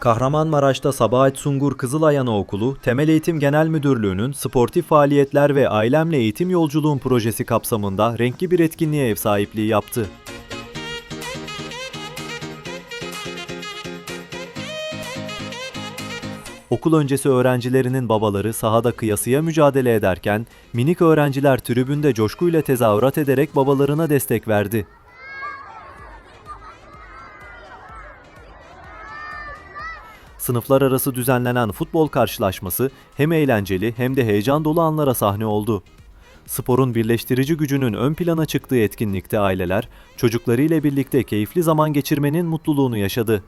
Kahramanmaraş'ta Sabahat Sungur Kızılay Anaokulu, Temel Eğitim Genel Müdürlüğü'nün Sportif Faaliyetler ve Ailemle Eğitim Yolculuğun projesi kapsamında renkli bir etkinliğe ev sahipliği yaptı. Okul öncesi öğrencilerinin babaları sahada kıyasıya mücadele ederken, minik öğrenciler tribünde coşkuyla tezahürat ederek babalarına destek verdi. Sınıflar arası düzenlenen futbol karşılaşması hem eğlenceli hem de heyecan dolu anlara sahne oldu. Sporun birleştirici gücünün ön plana çıktığı etkinlikte aileler, çocuklarıyla birlikte keyifli zaman geçirmenin mutluluğunu yaşadı.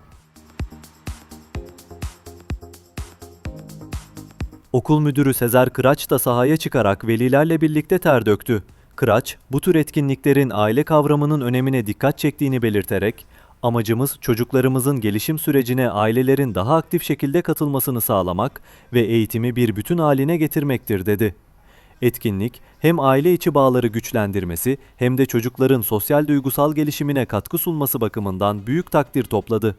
Okul müdürü Sezer Kıraç da sahaya çıkarak velilerle birlikte ter döktü. Kıraç, bu tür etkinliklerin aile kavramının önemine dikkat çektiğini belirterek, amacımız çocuklarımızın gelişim sürecine ailelerin daha aktif şekilde katılmasını sağlamak ve eğitimi bir bütün haline getirmektir dedi. Etkinlik hem aile içi bağları güçlendirmesi hem de çocukların sosyal duygusal gelişimine katkı sunması bakımından büyük takdir topladı.